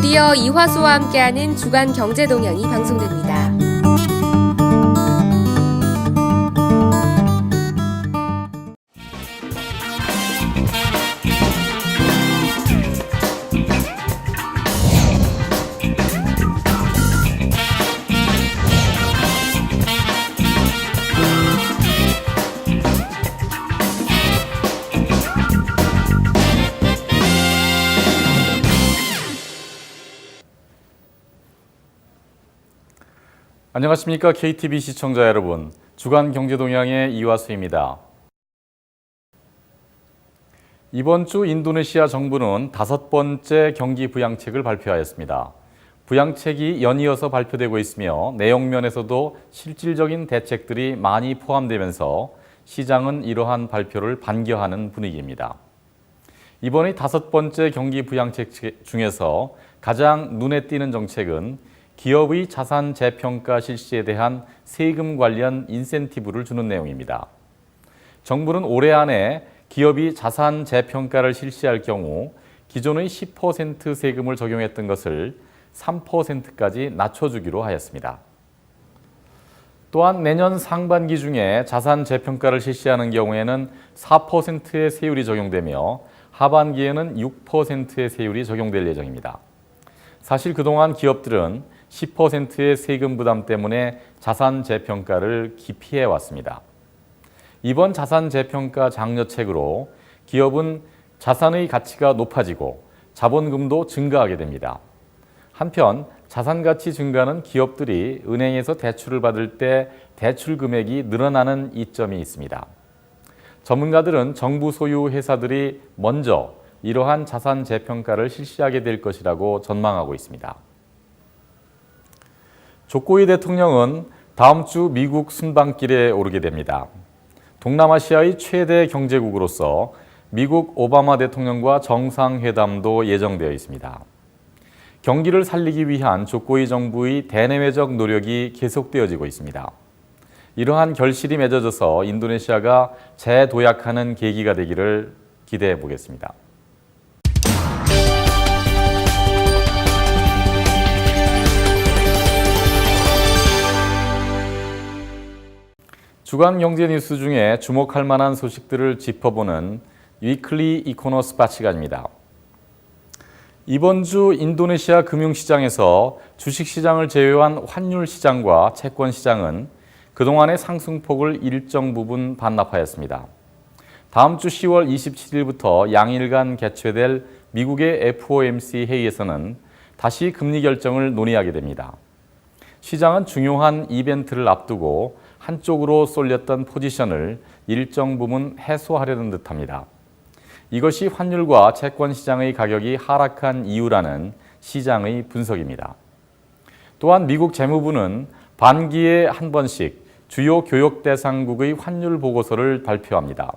곧이어 이화수와 함께하는 주간 경제 동향이 방송됩니다. 안녕하십니까 KTV 시청자 여러분 주간 경제동향의 이화수입니다. 이번 주 인도네시아 정부는 다섯 번째 경기 부양책을 발표하였습니다. 부양책이 연이어서 발표되고 있으며 내용면에서도 실질적인 대책들이 많이 포함되면서 시장은 이러한 발표를 반겨하는 분위기입니다. 이번이 다섯 번째 경기 부양책 중에서 가장 눈에 띄는 정책은 기업의 자산 재평가 실시에 대한 세금 관련 인센티브를 주는 내용입니다. 정부는 올해 안에 기업이 자산 재평가를 실시할 경우 기존의 10% 세금을 적용했던 것을 3%까지 낮춰주기로 하였습니다. 또한 내년 상반기 중에 자산 재평가를 실시하는 경우에는 4%의 세율이 적용되며 하반기에는 6%의 세율이 적용될 예정입니다. 사실 그동안 기업들은 10%의 세금 부담 때문에 자산 재평가를 기피해 왔습니다. 이번 자산 재평가 장려책으로 기업은 자산의 가치가 높아지고 자본금도 증가하게 됩니다. 한편 자산 가치 증가는 기업들이 은행에서 대출을 받을 때 대출 금액이 늘어나는 이점이 있습니다. 전문가들은 정부 소유 회사들이 먼저 이러한 자산 재평가를 실시하게 될 것이라고 전망하고 있습니다. 조코이 대통령은 다음 주 미국 순방길에 오르게 됩니다. 동남아시아의 최대 경제국으로서 미국 오바마 대통령과 정상회담도 예정되어 있습니다. 경기를 살리기 위한 조코이 정부의 대내외적 노력이 계속되어지고 있습니다. 이러한 결실이 맺어져서 인도네시아가 재도약하는 계기가 되기를 기대해 보겠습니다. 주간 경제 뉴스 중에 주목할 만한 소식들을 짚어보는 위클리 이코노스 바 시간입니다. 이번 주 인도네시아 금융시장에서 주식시장을 제외한 환율시장과 채권시장은 그동안의 상승폭을 일정 부분 반납하였습니다. 다음 주 10월 27일부터 양일간 개최될 미국의 FOMC 회의에서는 다시 금리 결정을 논의하게 됩니다. 시장은 중요한 이벤트를 앞두고 한쪽으로 쏠렸던 포지션을 일정 부분 해소하려는 듯합니다. 이것이 환율과 채권 시장의 가격이 하락한 이유라는 시장의 분석입니다. 또한 미국 재무부는 반기에 한 번씩 주요 교역 대상국의 환율 보고서를 발표합니다.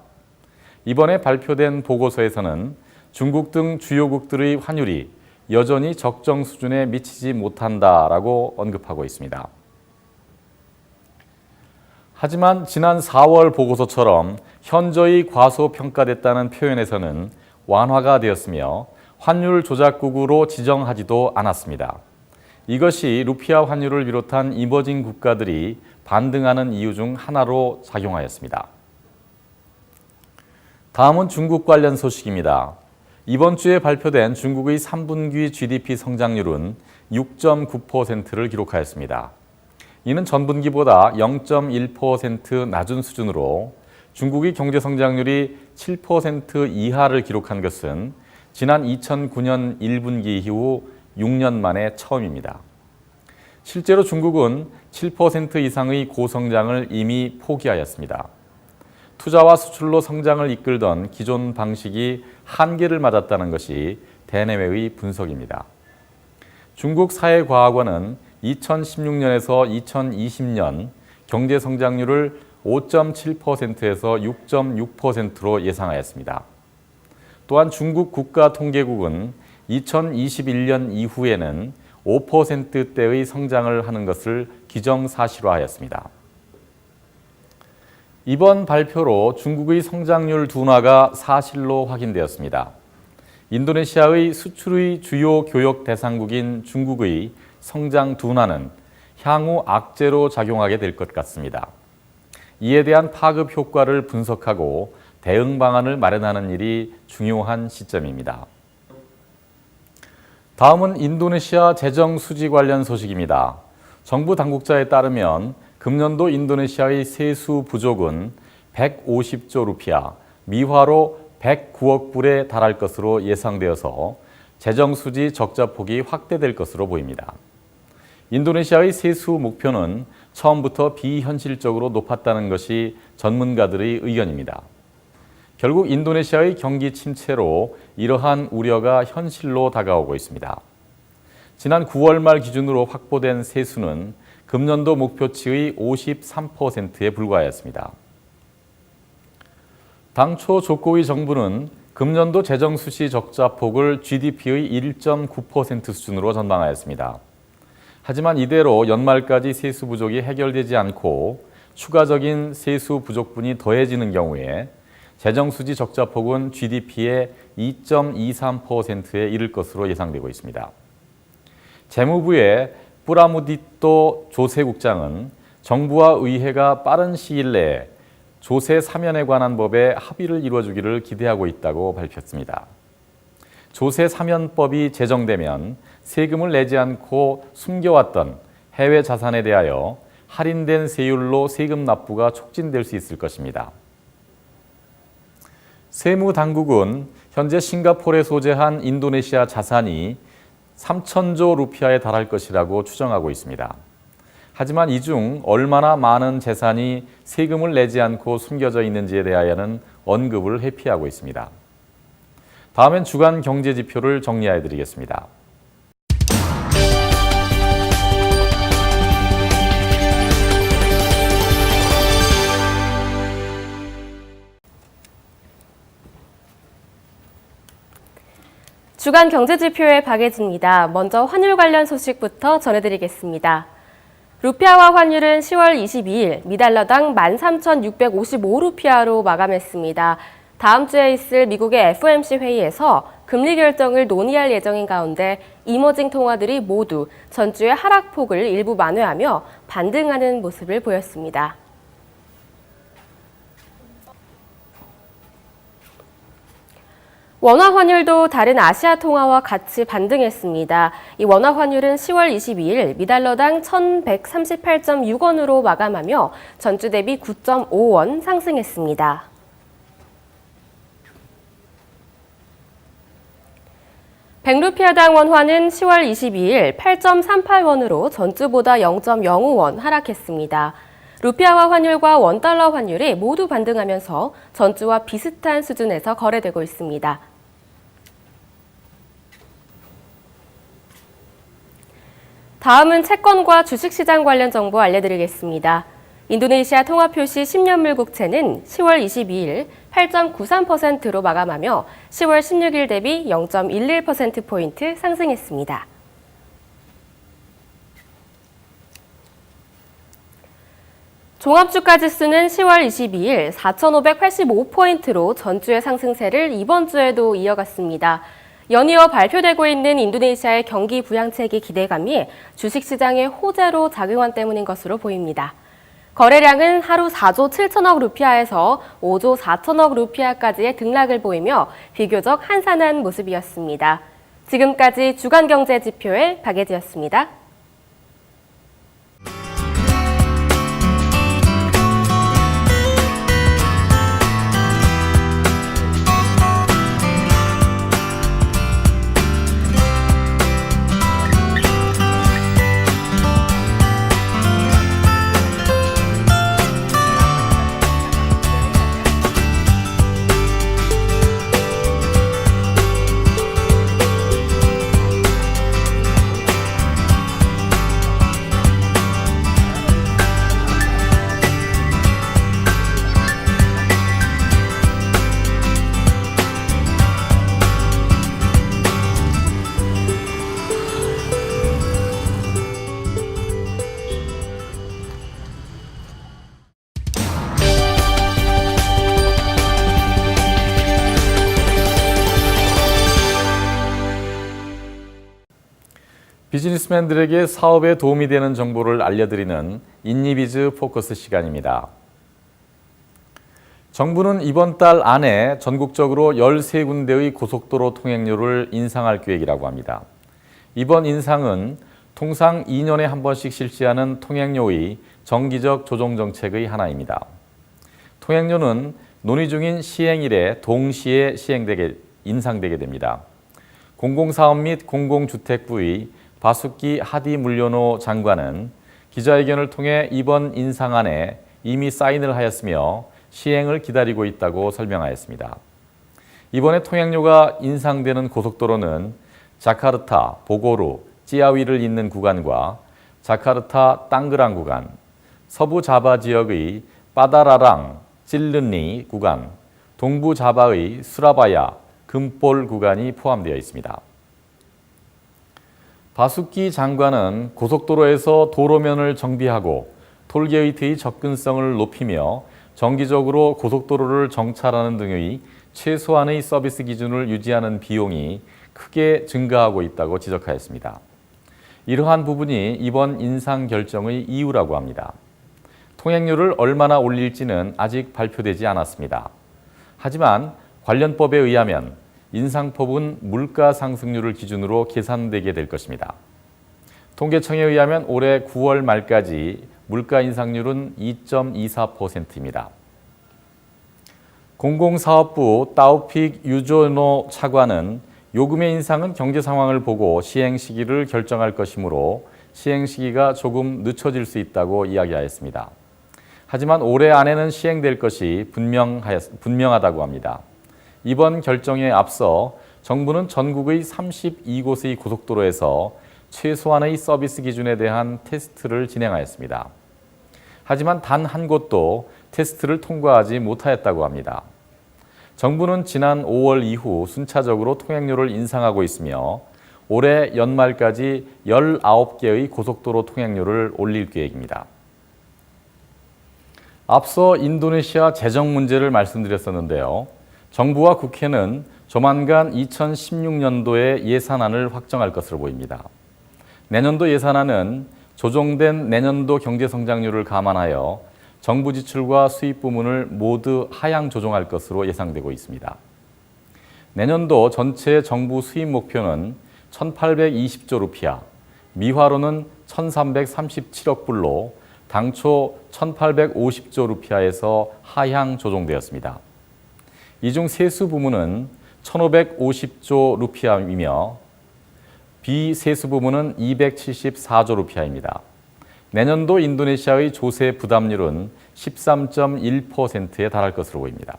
이번에 발표된 보고서에서는 중국 등 주요국들의 환율이 여전히 적정 수준에 미치지 못한다라고 언급하고 있습니다. 하지만 지난 4월 보고서처럼 현저히 과소평가됐다는 표현에서는 완화가 되었으며 환율 조작국으로 지정하지도 않았습니다. 이것이 루피아 환율을 비롯한 이머징 국가들이 반등하는 이유 중 하나로 작용하였습니다. 다음은 중국 관련 소식입니다. 이번 주에 발표된 중국의 3분기 GDP 성장률은 6.9%를 기록하였습니다. 이는 전분기보다 0.1% 낮은 수준으로 중국의 경제 성장률이 7% 이하를 기록한 것은 지난 2009년 1분기 이후 6년 만에 처음입니다. 실제로 중국은 7% 이상의 고성장을 이미 포기하였습니다. 투자와 수출로 성장을 이끌던 기존 방식이 한계를 맞았다는 것이 대내외의 분석입니다. 중국 사회과학원은 2016년에서 2020년 경제 성장률을 5.7%에서 6.6%로 예상하였습니다. 또한 중국 국가통계국은 2021년 이후에는 5%대의 성장을 하는 것을 기정사실화하였습니다. 이번 발표로 중국의 성장률 둔화가 사실로 확인되었습니다. 인도네시아의 수출의 주요 교역 대상국인 중국의 성장 둔화는 향후 악재로 작용하게 될 것 같습니다. 이에 대한 파급 효과를 분석하고 대응 방안을 마련하는 일이 중요한 시점입니다. 다음은 인도네시아 재정 수지 관련 소식입니다. 정부 당국자에 따르면 금년도 인도네시아의 세수 부족은 150조 루피아, 미화로 109억 불에 달할 것으로 예상되어서 재정 수지 적자 폭이 확대될 것으로 보입니다. 인도네시아의 세수 목표는 처음부터 비현실적으로 높았다는 것이 전문가들의 의견입니다. 결국 인도네시아의 경기 침체로 이러한 우려가 현실로 다가오고 있습니다. 지난 9월 말 기준으로 확보된 세수는 금년도 목표치의 53%에 불과하였습니다. 당초 조코의 정부는 금년도 재정 수시 적자 폭을 GDP의 1.9% 수준으로 전망하였습니다. 하지만 이대로 연말까지 세수 부족이 해결되지 않고 추가적인 세수 부족분이 더해지는 경우에 재정 수지 적자 폭은 GDP의 2.23%에 이를 것으로 예상되고 있습니다. 재무부의 뿌라무디또 조세국장은 정부와 의회가 빠른 시일 내에 조세 사면에 관한 법에 합의를 이루어주기를 기대하고 있다고 밝혔습니다. 조세 사면법이 제정되면 세금을 내지 않고 숨겨왔던 해외 자산에 대하여 할인된 세율로 세금 납부가 촉진될 수 있을 것입니다. 세무 당국은 현재 싱가포르에 소재한 인도네시아 자산이 3천조 루피아에 달할 것이라고 추정하고 있습니다. 하지만 이 중 얼마나 많은 재산이 세금을 내지 않고 숨겨져 있는지에 대하여는 언급을 회피하고 있습니다. 다음엔 주간 경제 지표를 정리해 드리겠습니다. 주간 경제 지표의 박예진입니다. 먼저 환율 관련 소식부터 전해드리겠습니다. 루피아화 환율은 10월 22일 미달러당 13,655루피아로 마감했습니다. 다음 주에 있을 미국의 FOMC 회의에서 금리 결정을 논의할 예정인 가운데 이머징 통화들이 모두 전주의 하락폭을 일부 만회하며 반등하는 모습을 보였습니다. 원화 환율도 다른 아시아 통화와 같이 반등했습니다. 이 원화 환율은 10월 22일 미달러당 1,138.6원으로 마감하며 전주 대비 9.5원 상승했습니다. 백루피아당 원화는 10월 22일 8.38원으로 전주보다 0.05원 하락했습니다. 루피아화 환율과 원달러 환율이 모두 반등하면서 전주와 비슷한 수준에서 거래되고 있습니다. 다음은 채권과 주식시장 관련 정보 알려드리겠습니다. 인도네시아 통화표시 10년물 국채는 10월 22일 8.93%로 마감하며 10월 16일 대비 0.11%포인트 상승했습니다. 종합주가 지수는 10월 22일 4,585포인트로 전주의 상승세를 이번 주에도 이어갔습니다. 연이어 발표되고 있는 인도네시아의 경기 부양책의 기대감이 주식시장의 호재로 작용한 때문인 것으로 보입니다. 거래량은 하루 4조 7천억 루피아에서 5조 4천억 루피아까지의 등락을 보이며 비교적 한산한 모습이었습니다. 지금까지 주간경제지표의 박예지였습니다. 비즈니스맨들에게 사업에 도움이 되는 정보를 알려드리는 인니비즈 포커스 시간입니다. 정부는 이번 달 안에 전국적으로 13군데의 고속도로 통행료를 인상할 계획이라고 합니다. 이번 인상은 통상 2년에 한 번씩 실시하는 통행료의 정기적 조정 정책의 하나입니다. 통행료는 논의 중인 시행일에 동시에 시행되게 인상되게 됩니다. 공공사업 및 공공주택 부의 바숙기 하디 물려노 장관은 기자회견을 통해 이번 인상안에 이미 사인을 하였으며 시행을 기다리고 있다고 설명하였습니다. 이번에 통행료가 인상되는 고속도로는 자카르타, 보고루, 찌아위를 잇는 구간과 자카르타 땅그랑 구간, 서부 자바 지역의 빠다라랑, 찔른리 구간, 동부 자바의 수라바야, 금볼 구간이 포함되어 있습니다. 바숙기 장관은 고속도로에서 도로면을 정비하고 톨게이트의 접근성을 높이며 정기적으로 고속도로를 정찰하는 등의 최소한의 서비스 기준을 유지하는 비용이 크게 증가하고 있다고 지적하였습니다. 이러한 부분이 이번 인상 결정의 이유라고 합니다. 통행료를 얼마나 올릴지는 아직 발표되지 않았습니다. 하지만 관련법에 의하면 인상폭은 물가 상승률을 기준으로 계산되게 될 것입니다. 통계청에 의하면 올해 9월 말까지 물가 인상률은 2.24%입니다. 공공사업부 따오픽 유조노 차관은 요금의 인상은 경제 상황을 보고 시행 시기를 결정할 것이므로 시행 시기가 조금 늦춰질 수 있다고 이야기하였습니다. 하지만 올해 안에는 시행될 것이 분명하였, 분명하다고 합니다. 이번 결정에 앞서 정부는 전국의 32곳의 고속도로에서 최소한의 서비스 기준에 대한 테스트를 진행하였습니다. 하지만 단 한 곳도 테스트를 통과하지 못하였다고 합니다. 정부는 지난 5월 이후 순차적으로 통행료를 인상하고 있으며 올해 연말까지 19개의 고속도로 통행료를 올릴 계획입니다. 앞서 인도네시아 재정 문제를 말씀드렸었는데요. 정부와 국회는 조만간 2016년도에 예산안을 확정할 것으로 보입니다. 내년도 예산안은 조정된 내년도 경제 성장률을 감안하여 정부 지출과 수입 부문을 모두 하향 조정할 것으로 예상되고 있습니다. 내년도 전체 정부 수입 목표는 1,820조 루피아, 미화로는 1,337억 불로 당초 1,850조 루피아에서 하향 조정되었습니다. 이 중 세수 부문은 1,550조 루피아이며 비세수 부문은 274조 루피아입니다. 내년도 인도네시아의 조세 부담률은 13.1%에 달할 것으로 보입니다.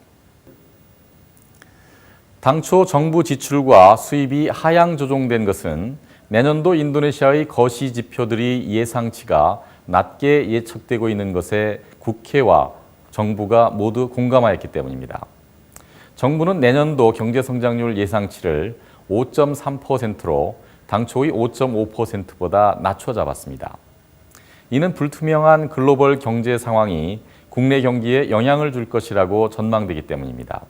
당초 정부 지출과 수입이 하향 조정된 것은 내년도 인도네시아의 거시 지표들이 예상치가 낮게 예측되고 있는 것에 국회와 정부가 모두 공감하였기 때문입니다. 정부는 내년도 경제 성장률 예상치를 5.3%로 당초의 5.5%보다 낮춰 잡았습니다. 이는 불투명한 글로벌 경제 상황이 국내 경기에 영향을 줄 것이라고 전망되기 때문입니다.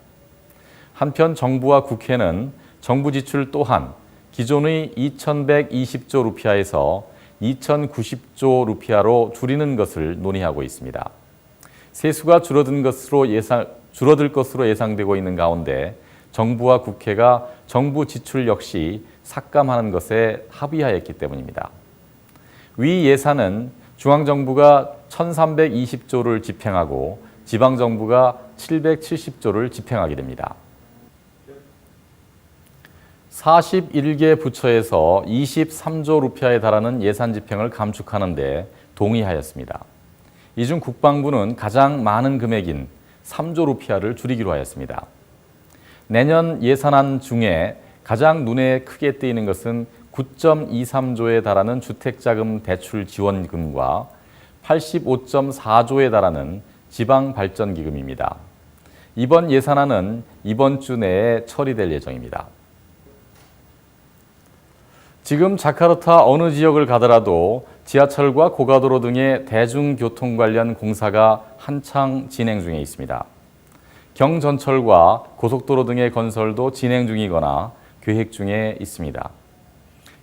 한편 정부와 국회는 정부 지출 또한 기존의 2,120조 루피아에서 2,090조 루피아로 줄이는 것을 논의하고 있습니다. 세수가 줄어든 것으로 예상, 줄어들 것으로 예상되고 있는 가운데 정부와 국회가 정부 지출 역시 삭감하는 것에 합의하였기 때문입니다. 위 예산은 중앙정부가 1320조를 집행하고 지방정부가 770조를 집행하게 됩니다. 41개 부처에서 23조 루피아에 달하는 예산 집행을 감축하는 데 동의하였습니다. 이 중 국방부는 가장 많은 금액인 3조 루피아를 줄이기로 하였습니다. 내년 예산안 중에 가장 눈에 크게 띄는 것은 9.23조에 달하는 주택자금 대출 지원금과 85.4조에 달하는 지방발전기금입니다. 이번 예산안은 이번 주 내에 처리될 예정입니다. 지금 자카르타 어느 지역을 가더라도 지하철과 고가도로 등의 대중교통 관련 공사가 한창 진행 중에 있습니다. 경전철과 고속도로 등의 건설도 진행 중이거나 계획 중에 있습니다.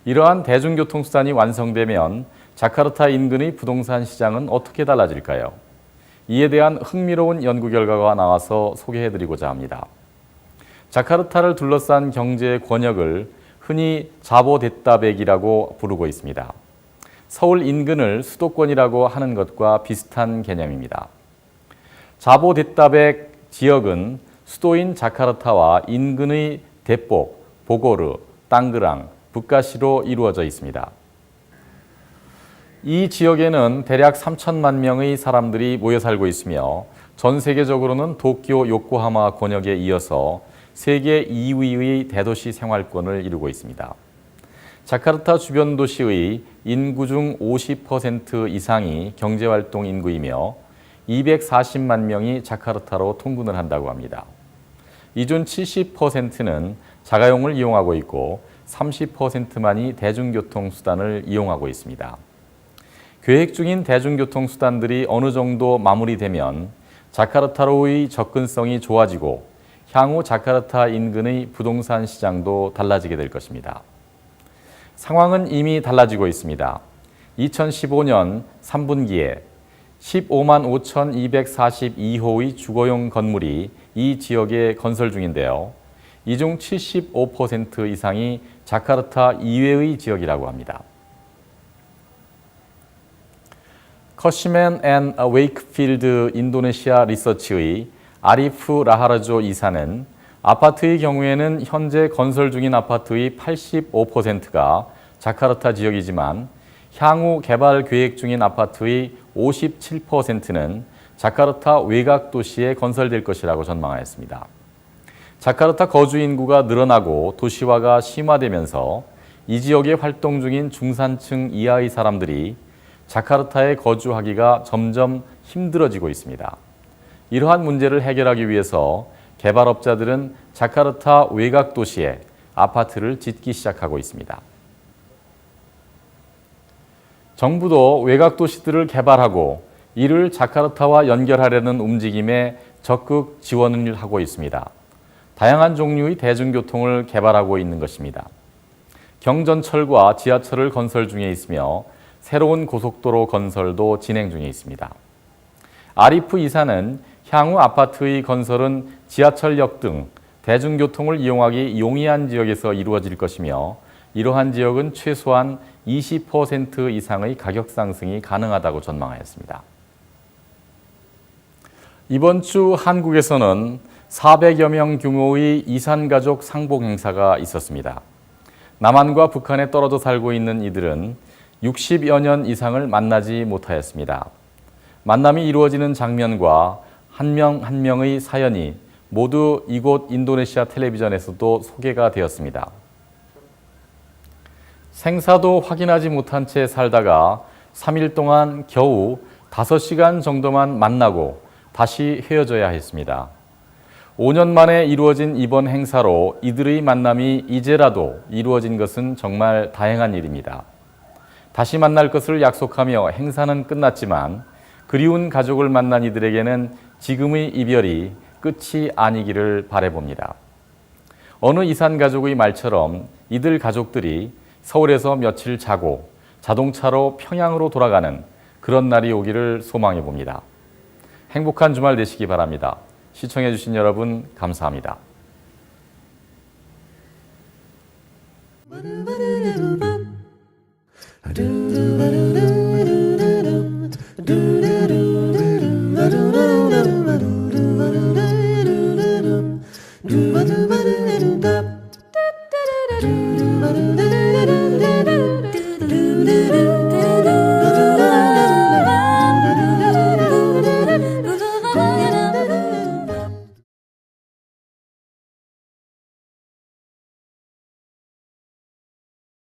이러한 대중교통수단이 완성되면 자카르타 인근의 부동산 시장은 어떻게 달라질까요? 이에 대한 흥미로운 연구 결과가 나와서 소개해드리고자 합니다. 자카르타를 둘러싼 경제의 권역을 흔히 자보데타백이라고 부르고 있습니다. 서울 인근을 수도권이라고 하는 것과 비슷한 개념입니다. 자보데타백 지역은 수도인 자카르타와 인근의 데복, 보고르, 땅그랑, 북가시로 이루어져 있습니다. 이 지역에는 대략 3천만 명의 사람들이 모여 살고 있으며 전 세계적으로는 도쿄, 요코하마 권역에 이어서 세계 2위의 대도시 생활권을 이루고 있습니다. 자카르타 주변 도시의 인구 중 50% 이상이 경제활동 인구이며 240만 명이 자카르타로 통근을 한다고 합니다. 이중 70%는 자가용을 이용하고 있고 30%만이 대중교통 수단을 이용하고 있습니다. 계획 중인 대중교통 수단들이 어느 정도 마무리되면 자카르타로의 접근성이 좋아지고 향후 자카르타 인근의 부동산 시장도 달라지게 될 것입니다. 상황은 이미 달라지고 있습니다. 2015년 3분기에 15만 5,242호의 주거용 건물이 이 지역에 건설 중인데요. 이 중 75% 이상이 자카르타 이외의 지역이라고 합니다. 커시맨 앤 웨이크필드 인도네시아 리서치의 아리프 라하라조 이사는 아파트의 경우에는 현재 건설 중인 아파트의 85%가 자카르타 지역이지만 향후 개발 계획 중인 아파트의 57%는 자카르타 외곽 도시에 건설될 것이라고 전망하였습니다. 자카르타 거주 인구가 늘어나고 도시화가 심화되면서 이 지역에 활동 중인 중산층 이하의 사람들이 자카르타에 거주하기가 점점 힘들어지고 있습니다. 이러한 문제를 해결하기 위해서 개발업자들은 자카르타 외곽 도시에 아파트를 짓기 시작하고 있습니다. 정부도 외곽 도시들을 개발하고 이를 자카르타와 연결하려는 움직임에 적극 지원을 하고 있습니다. 다양한 종류의 대중교통을 개발하고 있는 것입니다. 경전철과 지하철을 건설 중에 있으며 새로운 고속도로 건설도 진행 중에 있습니다. 아리프 이사는 향후 아파트의 건설은 지하철역 등 대중교통을 이용하기 용이한 지역에서 이루어질 것이며 이러한 지역은 최소한 20% 이상의 가격 상승이 가능하다고 전망하였습니다. 이번 주 한국에서는 400여 명 규모의 이산가족 상봉 행사가 있었습니다. 남한과 북한에 떨어져 살고 있는 이들은 60여 년 이상을 만나지 못하였습니다. 만남이 이루어지는 장면과 한 명 한 명의 사연이 모두 이곳 인도네시아 텔레비전에서도 소개가 되었습니다. 생사도 확인하지 못한 채 살다가 3일 동안 겨우 5시간 정도만 만나고 다시 헤어져야 했습니다. 5년 만에 이루어진 이번 행사로 이들의 만남이 이제라도 이루어진 것은 정말 다행한 일입니다. 다시 만날 것을 약속하며 행사는 끝났지만 그리운 가족을 만난 이들에게는 지금의 이별이 끝이 아니기를 바래봅니다. 어느 이산 가족의 말처럼 이들 가족들이 서울에서 며칠 자고 자동차로 평양으로 돌아가는 그런 날이 오기를 소망해 봅니다. 행복한 주말 되시기 바랍니다. 시청해 주신 여러분 감사합니다. ba do ba